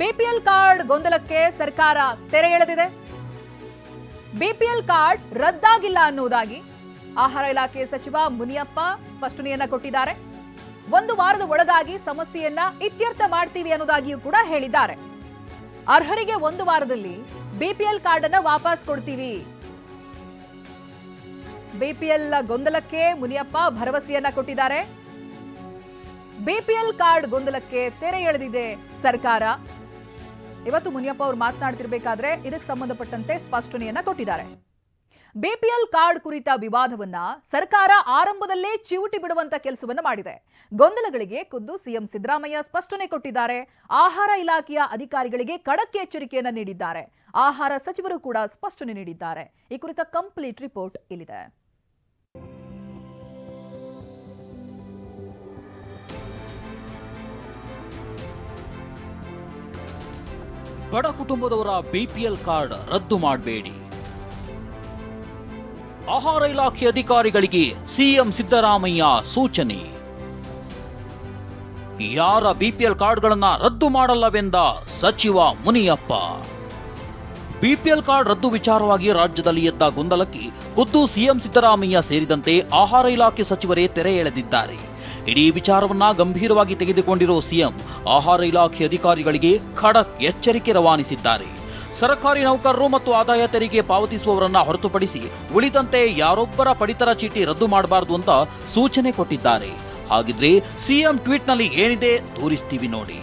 BPL card ಗೊಂದಲಕ್ಕೆ ಸರ್ಕಾರ ತೆರೆ ಎಳೆದಿದೆ. ಬಿಪಿಎಲ್ ಕಾರ್ಡ್ ರದ್ದಾಗಿಲ್ಲ ಅನ್ನುವುದಾಗಿ ಆಹಾರ ಇಲಾಖೆ ಸಚಿವ ಮುನಿಯಪ್ಪ ಸ್ಪಷ್ಟನೆಯನ್ನ ಕೊಟ್ಟಿದ್ದಾರೆ. ಒಂದು ವಾರದ ಒಳಗಾಗಿ ಸಮಸ್ಯೆಯನ್ನ ಇತ್ಯರ್ಥ ಮಾಡ್ತೀವಿ ಅನ್ನೋದಾಗಿಯೂ ಕೂಡ ಹೇಳಿದ್ದಾರೆ. ಅರ್ಹರಿಗೆ ಒಂದು ವಾರದಲ್ಲಿ ಬಿಪಿಎಲ್ ಕಾರ್ಡ್ ಅನ್ನ ವಾಪಸ್ ಕೊಡ್ತೀವಿ. ಬಿಪಿಎಲ್ ಗೊಂದಲಕ್ಕೆ ಮುನಿಯಪ್ಪ ಭರವಸೆಯನ್ನ ಕೊಟ್ಟಿದ್ದಾರೆ. ಬಿಪಿಎಲ್ ಕಾರ್ಡ್ ಗೊಂದಲಕ್ಕೆ ತೆರೆ ಎಳೆದಿದೆ ಸರ್ಕಾರ. ಇವತ್ತು ಮುನಿಯಪ್ಪ ಅವರು ಮಾತನಾಡ್ತಿರ್ಬೇಕಾದ್ರೆ ಇದಕ್ಕೆ ಸಂಬಂಧಪಟ್ಟಂತೆ ಸ್ಪಷ್ಟನೆಯನ್ನ ಕೊಟ್ಟಿದ್ದಾರೆ. ಬಿಪಿಎಲ್ ಕಾರ್ಡ್ ಕುರಿತ ವಿವಾದವನ್ನ ಸರ್ಕಾರ ಆರಂಭದಲ್ಲೇ ಚಿವುಟಿ ಬಿಡುವಂತ ಕೆಲಸವನ್ನ ಮಾಡಿದೆ. ಗೊಂದಲಗಳಿಗೆ ಖುದ್ದು ಸಿಎಂ ಸಿದ್ದರಾಮಯ್ಯ ಸ್ಪಷ್ಟನೆ ಕೊಟ್ಟಿದ್ದಾರೆ. ಆಹಾರ ಇಲಾಖೆಯ ಅಧಿಕಾರಿಗಳಿಗೆ ಖಡಕ್ ಎಚ್ಚರಿಕೆಯನ್ನು ನೀಡಿದ್ದಾರೆ. ಆಹಾರ ಸಚಿವರು ಕೂಡ ಸ್ಪಷ್ಟನೆ ನೀಡಿದ್ದಾರೆ. ಈ ಕುರಿತ ಕಂಪ್ಲೀಟ್ ರಿಪೋರ್ಟ್ ಇಲ್ಲಿದೆ. ಬಡ ಕುಟುಂಬದವರ ಬಿಪಿಎಲ್ ಕಾರ್ಡ್ ರದ್ದು ಮಾಡಬೇಡಿ. ಆಹಾರ ಇಲಾಖೆ ಅಧಿಕಾರಿಗಳಿಗೆ ಸಿಎಂ ಸಿದ್ದರಾಮಯ್ಯ ಸೂಚನೆ. ಯಾರ ಬಿಪಿಎಲ್ ಕಾರ್ಡ್ಗಳನ್ನು ರದ್ದು ಮಾಡಲ್ಲವೆಂದ ಸಚಿವ ಮುನಿಯಪ್ಪ. ಬಿಪಿಎಲ್ ಕಾರ್ಡ್ ರದ್ದು ವಿಚಾರವಾಗಿ ರಾಜ್ಯದಲ್ಲಿ ಎದ್ದ ಗೊಂದಲಕ್ಕೆ ಖುದ್ದು ಸಿಎಂ ಸಿದ್ದರಾಮಯ್ಯ ಸೇರಿದಂತೆ ಆಹಾರ ಇಲಾಖೆ ಸಚಿವರೇ ತೆರೆ ಎಳೆದಿದ್ದಾರೆ. ಇಡೀ ವಿಚಾರವನ್ನ ಗಂಭೀರವಾಗಿ ತೆಗೆದುಕೊಂಡಿರೋ ಸಿಎಂ, ಆಹಾರ ಇಲಾಖೆ ಅಧಿಕಾರಿಗಳಿಗೆ ಖಡಕ್ ಎಚ್ಚರಿಕೆ ರವಾನಿಸಿದ್ದಾರೆ. ಸರ್ಕಾರಿ ನೌಕರರು ಮತ್ತು ಆದಾಯ ತೆರಿಗೆ ಪಾವತಿಸುವವರನ್ನ ಹೊರತುಪಡಿಸಿ ಉಳಿದಂತೆ ಯಾರೊಬ್ಬರ ಪಡಿತರ ಚೀಟಿ ರದ್ದು ಮಾಡಬಾರದು ಅಂತ ಸೂಚನೆ ಕೊಟ್ಟಿದ್ದಾರೆ. ಹಾಗಿದ್ರೆ ಸಿಎಂ ಟ್ವೀಟ್ನಲ್ಲಿ ಏನಿದೆ? ತೋರಿಸ್ತೀವಿ ನೋಡಿ.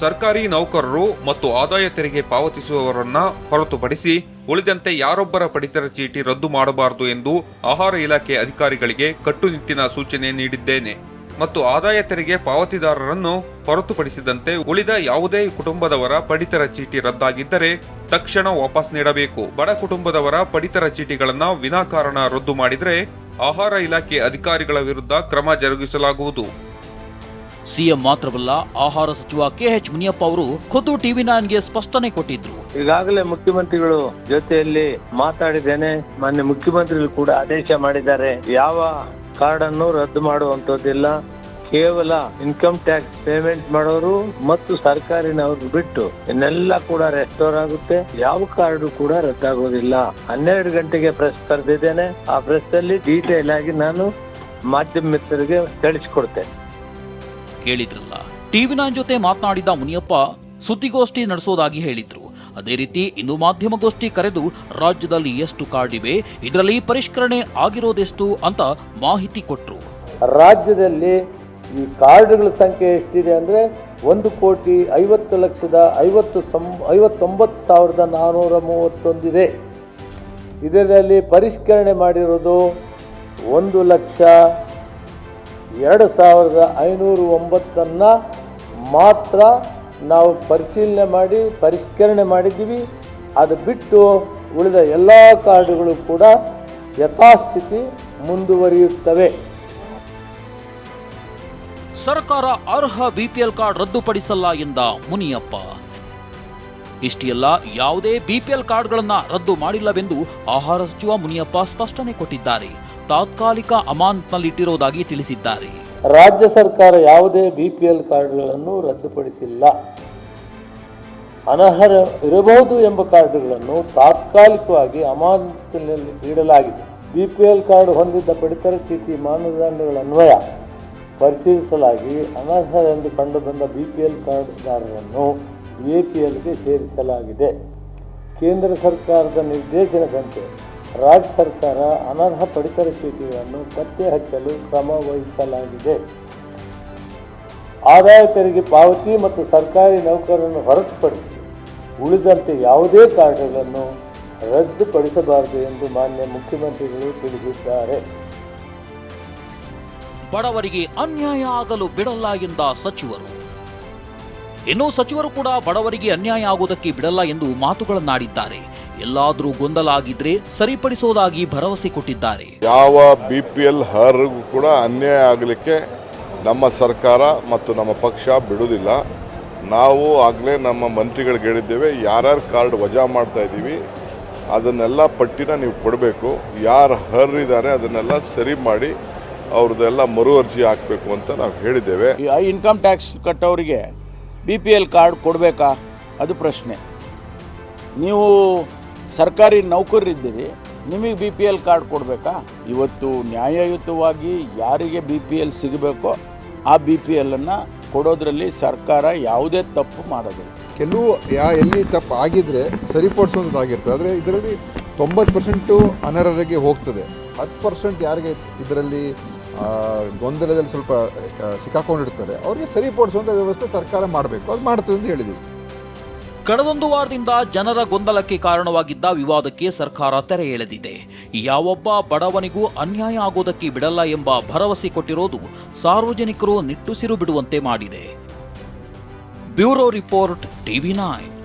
ಸರ್ಕಾರಿ ನೌಕರರು ಮತ್ತು ಆದಾಯ ತೆರಿಗೆ ಪಾವತಿಸುವವರನ್ನ ಹೊರತುಪಡಿಸಿ ಉಳಿದಂತೆ ಯಾರೊಬ್ಬರ ಪಡಿತರ ಚೀಟಿ ರದ್ದು ಮಾಡಬಾರದು ಎಂದು ಆಹಾರ ಇಲಾಖೆ ಅಧಿಕಾರಿಗಳಿಗೆ ಕಟ್ಟುನಿಟ್ಟಿನ ಸೂಚನೆ ನೀಡಿದ್ದೇನೆ. ಮತ್ತು ಆದಾಯ ತೆರಿಗೆ ಪಾವತಿದಾರರನ್ನು ಹೊರತುಪಡಿಸಿದಂತೆ ಉಳಿದ ಯಾವುದೇ ಕುಟುಂಬದವರ ಪಡಿತರ ಚೀಟಿ ರದ್ದಾಗಿದ್ದರೆ ತಕ್ಷಣ ವಾಪಸ್ ನೀಡಬೇಕು. ಬಡ ಕುಟುಂಬದವರ ಪಡಿತರ ಚೀಟಿಗಳನ್ನು ವಿನಾಕಾರಣ ರದ್ದು ಮಾಡಿದರೆ ಆಹಾರ ಇಲಾಖೆ ಅಧಿಕಾರಿಗಳ ವಿರುದ್ಧ ಕ್ರಮ ಜರುಗಿಸಲಾಗುವುದು. ಸಿಎಂ ಮಾತ್ರವಲ್ಲ ಆಹಾರ ಸಚಿವ ಕೆಎಚ್ ಮುನಿಯಪ್ಪ ಅವರು ಖುದ್ದು ಟಿವಿ ನೈನ್ಗೆ ಸ್ಪಷ್ಟನೆ ಕೊಟ್ಟಿದ್ರು. ಈಗಾಗಲೇ ಮುಖ್ಯಮಂತ್ರಿಗಳು ಜೊತೆಯಲ್ಲಿ ಮಾತಾಡಿದ್ದೇನೆ. ಮಾನ್ಯ ಮುಖ್ಯಮಂತ್ರಿಗಳು ಕೂಡ ಆದೇಶ ಮಾಡಿದ್ದಾರೆ. ಯಾವ ಕಾರ್ಡ್ ಅನ್ನು ರದ್ದು ಮಾಡುವಂತದ್ದಿಲ್ಲ ಕೇವಲ ಇನ್ಕಮ್ ಟ್ಯಾಕ್ಸ್ ಪೇಮೆಂಟ್ ಮಾಡೋರು ಮತ್ತು ಸರ್ಕಾರಿನವ್ರು ಬಿಟ್ಟು ಇನ್ನೆಲ್ಲ ಕೂಡ ರೆಸ್ಟೋರ್ ಆಗುತ್ತೆ. ಯಾವ ಕಾರ್ಡು ಕೂಡ ರದ್ದಾಗೋದಿಲ್ಲ. ಹನ್ನೆರಡು ಗಂಟೆಗೆ ಪ್ರೆಸ್ ಕರೆದಿದ್ದೇನೆ ಆ ಪ್ರೆಸ್ ಅಲ್ಲಿ ಡೀಟೇಲ್ ಆಗಿ ನಾನು ಮಾಧ್ಯಮ ಮಿತ್ರರಿಗೆ ತಿಳಿಸ್ಕೊಡ್ತೇನೆ. ಕೇಳಿದ್ರಲ್ಲ. ಟಿವಿ ನೈನ್ ಜೊತೆ ಮಾತನಾಡಿದ ಮುನಿಯಪ್ಪ ಸುದ್ದಿಗೋಷ್ಠಿ ನಡೆಸೋದಾಗಿ ಹೇಳಿದ್ರು. ಅದೇ ರೀತಿ ಇನ್ನು ಮಾಧ್ಯಮಗೋಷ್ಠಿ ಕರೆದು ರಾಜ್ಯದಲ್ಲಿ ಎಷ್ಟು ಕಾರ್ಡ್ ಇವೆ ಇದರಲ್ಲಿ ಪರಿಷ್ಕರಣೆ ಆಗಿರೋದೆಷ್ಟು ಅಂತ ಮಾಹಿತಿ ಕೊಟ್ಟರು ರಾಜ್ಯದಲ್ಲಿ ಈ ಕಾರ್ಡ್ಗಳ ಸಂಖ್ಯೆ ಎಷ್ಟಿದೆ ಅಂದರೆ ಒಂದು ಕೋಟಿ ಐವತ್ತು ಲಕ್ಷದ ಐವತ್ತು ಸಂ, ಐವತ್ತೊಂಬತ್ತು ಸಾವಿರದ ನಾನ್ನೂರ ಮೂವತ್ತೊಂದಿದೆ. ಇದರಲ್ಲಿ ಪರಿಷ್ಕರಣೆ ಮಾಡಿರೋದು ಒಂದು ಲಕ್ಷ ಎರಡು ಸಾವಿರದ ಐನೂರು ಒಂಬತ್ತನ್ನು ಮಾತ್ರ ನಾವು ಪರಿಶೀಲನೆ ಮಾಡಿ, ಪರಿಷ್ಕರಣೆ ಮಾಡಿದ್ದೀವಿ. ಅದು ಬಿಟ್ಟು ಉಳಿದ ಎಲ್ಲ ಕಾರ್ಡುಗಳು ಕೂಡ ಯಥಾಸ್ಥಿತಿ ಮುಂದುವರಿಯುತ್ತವೆ. ಸರ್ಕಾರ ಅರ್ಹ ಬಿಪಿಎಲ್ ಕಾರ್ಡ್ ರದ್ದುಪಡಿಸಲ್ಲ ಎಂದ ಮುನಿಯಪ್ಪ. ಇಷ್ಟೆಲ್ಲ ಯಾವುದೇ ಬಿಪಿಎಲ್ ಕಾರ್ಡ್ಗಳನ್ನು ರದ್ದು ಮಾಡಿಲ್ಲವೆಂದು ಆಹಾರ ಸಚಿವ ಮುನಿಯಪ್ಪ ಸ್ಪಷ್ಟನೆ ಕೊಟ್ಟಿದ್ದಾರೆ. ತಾತ್ಕಾಲಿಕ ಅಮಾನತ್ನಲ್ಲಿಟ್ಟಿರೋದಾಗಿ ತಿಳಿಸಿದ್ದಾರೆ. ರಾಜ್ಯ ಸರ್ಕಾರ ಯಾವುದೇ ಬಿಪಿಎಲ್ ಕಾರ್ಡ್ಗಳನ್ನು ರದ್ದುಪಡಿಸಿಲ್ಲ. ಅನರ್ಹರ ಇರಬಹುದು ಎಂಬ ಕಾರ್ಡ್ಗಳನ್ನು ತಾತ್ಕಾಲಿಕವಾಗಿ ಅಮಾನತಿನಲ್ಲಿ ನೀಡಲಾಗಿದೆ. ಬಿಪಿಎಲ್ ಕಾರ್ಡ್ ಹೊಂದಿದ್ದ ಪಡಿತರ ಚೀಟಿ ಮಾನದಂಡಗಳ ಅನ್ವಯ ಪರಿಶೀಲಿಸಲಾಗಿ ಅನರ್ಹರೆಂದು ಕಂಡುಬಂದ ಬಿಪಿಎಲ್ ಕಾರ್ಡ್ದಾರರನ್ನು ಎ ಪಿ ಎಲ್ಗೆ ಸೇರಿಸಲಾಗಿದೆ. ಕೇಂದ್ರ ಸರ್ಕಾರದ ನಿರ್ದೇಶನದಂತೆ ರಾಜ್ಯ ಸರ್ಕಾರ ಅನರ್ಹ ಪಡಿತರ ಚೀಟಿಗಳನ್ನು ಪತ್ತೆ ಹಚ್ಚಲು ಕ್ರಮ ವಹಿಸಲಾಗಿದೆ. ಆದಾಯ ತೆರಿಗೆ ಪಾವತಿ ಮತ್ತು ಸರ್ಕಾರಿ ನೌಕರರನ್ನು ಹೊರತುಪಡಿಸಿ ಉಳಿದಂತೆ ಯಾವುದೇ ಕಾರ್ಡ್ಗಳನ್ನು ರದ್ದುಪಡಿಸಬಾರದು ಎಂದು ಮಾನ್ಯ ಮುಖ್ಯಮಂತ್ರಿಗಳು ತಿಳಿಸಿದ್ದಾರೆ. ಬಡವರಿಗೆ ಅನ್ಯಾಯ ಆಗಲು ಬಿಡಲ್ಲ ಎಂದ ಸಚಿವರು. ಇನ್ನು ಸಚಿವರು ಕೂಡ ಬಡವರಿಗೆ ಅನ್ಯಾಯ ಆಗುವುದಕ್ಕೆ ಬಿಡಲ್ಲ ಎಂದು ಮಾತುಗಳನ್ನಾಡಿದ್ದಾರೆ ಎಲ್ಲಾದರೂ ಗೊಂದಲ ಆಗಿದ್ರೆ ಸರಿಪಡಿಸೋದಾಗಿ ಭರವಸೆ ಕೊಟ್ಟಿದ್ದಾರೆ. ಯಾವ ಬಿ ಪಿ ಎಲ್ ಹರ್ಗೂ ಕೂಡ ಅನ್ಯಾಯ ಆಗಲಿಕ್ಕೆ ನಮ್ಮ ಸರ್ಕಾರ ಮತ್ತು ನಮ್ಮ ಪಕ್ಷ ಬಿಡುವುದಿಲ್ಲ. ನಾವು ಆಗಲೇ ನಮ್ಮ ಮಂತ್ರಿಗಳಿಗೆ ಹೇಳಿದ್ದೇವೆ ಯಾರ್ಯಾರು ಕಾರ್ಡ್ ವಜಾ ಮಾಡ್ತಾ ಇದ್ದೀವಿ ಅದನ್ನೆಲ್ಲ ಪಟ್ಟಿನ ನೀವು ಕೊಡಬೇಕು. ಯಾರು ಹರ್ರಿದ್ದಾರೆ ಅದನ್ನೆಲ್ಲ ಸರಿ ಮಾಡಿ ಅವ್ರದ್ದೆಲ್ಲ ಮರು ಅರ್ಜಿ ಹಾಕಬೇಕು ಅಂತ ನಾವು ಹೇಳಿದ್ದೇವೆ. ಈ ಇನ್ಕಮ್ ಟ್ಯಾಕ್ಸ್ ಕಟ್ಟೋರಿಗೆ ಬಿ ಪಿ ಎಲ್ ಕಾರ್ಡ್ ಕೊಡಬೇಕಾ? ಅದು ಪ್ರಶ್ನೆ. ನೀವು ಸರ್ಕಾರಿ ನೌಕರರಿದ್ದೀರಿ, ನಿಮಗೆ ಬಿ ಪಿ ಎಲ್ ಕಾರ್ಡ್ ಕೊಡಬೇಕಾ? ಇವತ್ತು ನ್ಯಾಯಯುತವಾಗಿ ಯಾರಿಗೆ ಬಿ ಪಿ ಎಲ್ ಸಿಗಬೇಕೋ, ಆ ಬಿ ಪಿ ಎಲ್ಲನ್ನು ಕೊಡೋದ್ರಲ್ಲಿ ಸರ್ಕಾರ ಯಾವುದೇ ತಪ್ಪು ಮಾಡೋದಿಲ್ಲ. ಕೆಲವು ಯಾ, ಎಲ್ಲಿ ತಪ್ಪು ಆಗಿದ್ರೆ ಸರಿಪಡಿಸುವಂಥದ್ದಾಗಿರ್ತದೆ ಆದರೆ ಇದರಲ್ಲಿ ತೊಂಬತ್ತು ಪರ್ಸೆಂಟು ಅನರ್ಹರಿಗೆ ಹೋಗ್ತದೆ. ಹತ್ತು ಪರ್ಸೆಂಟ್ ಯಾರಿಗೆ ಇದರಲ್ಲಿ ಗೊಂದಲದಲ್ಲಿ ಸ್ವಲ್ಪ ಸಿಕ್ಕಾಕೊಂಡಿರ್ತಾರೆ. ಅವರಿಗೆ ಸರಿಪಡಿಸುವಂಥ ವ್ಯವಸ್ಥೆ ಸರ್ಕಾರ ಮಾಡಬೇಕು. ಅದು ಮಾಡ್ತದೆ ಅಂತ ಹೇಳಿದ್ದೀವಿ ಕಳೆದೊಂದು ವಾರದಿಂದ ಜನರ ಗೊಂದಲಕ್ಕೆ ಕಾರಣವಾಗಿದ್ದ ವಿವಾದಕ್ಕೆ ಸರ್ಕಾರ ತೆರೆ ಎಳೆದಿದೆ. ಯಾವೊಬ್ಬ ಬಡವನಿಗೂ ಅನ್ಯಾಯ ಆಗೋದಕ್ಕೆ ಬಿಡಲ್ಲ ಎಂಬ ಭರವಸೆ ಕೊಟ್ಟಿರೋದು ಸಾರ್ವಜನಿಕರು ನಿಟ್ಟುಸಿರು ಬಿಡುವಂತೆ ಮಾಡಿದೆ. Bureau report TV nine.